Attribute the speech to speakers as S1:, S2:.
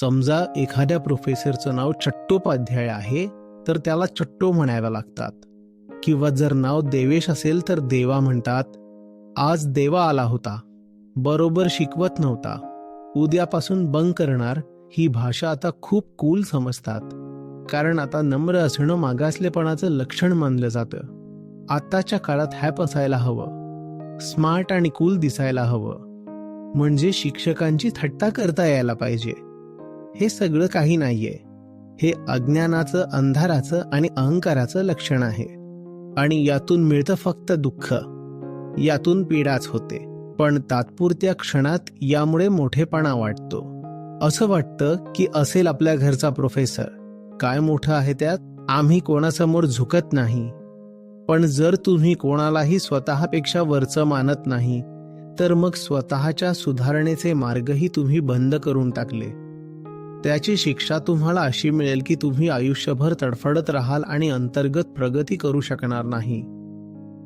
S1: समजा एखाद्या प्रोफेसरचं नाव चट्टोपाध्याय आहे तर त्याला चट्टो म्हणायला लागतात. किंवा जर नाव देवेश असेल तर देवा म्हणतात आज देवा आला होता. बरोबर शिकवत नव्हता. उद्यापासून बंक करणार ही भाषा आता खूप कूल समजतात. कारण आता नम्र असणं मागासलेपणाचं लक्षण मानलं जातं. आताच्या काळात हॅप असायला हवं. स्मार्ट आणि कूल दिसायला हवं. म्हणजे शिक्षकांची थट्टा करता यायला पाहिजे. हे सगळं काही नाहीये. हे अज्ञानाचं अंधाराचं आणि अहंकाराचं लक्षण आहे. आणि यातून मिळतं फक्त दुःख. यातून पीडाच होते. पण तात्पुरत्या क्षणात यामुळे मोठेपणा वाटतो. असं वाटतं की असेल आपल्या घरचा प्रोफेसर. काय मोठं आहे त्यात? आम्ही कोणासमोर झुकत नाही. पण जर तुम्ही कोणालाही स्वतःपेक्षा वरचं मानत नाही तर मग स्वतःच्या सुधारणेचे मार्गही तुम्ही बंद करून टाकले. त्याची शिक्षा तुम्हाला अशी मिळेल की तुम्ही आयुष्यभर तडफडत राहाल आणि अंतर्गत प्रगती करू शकणार नाही.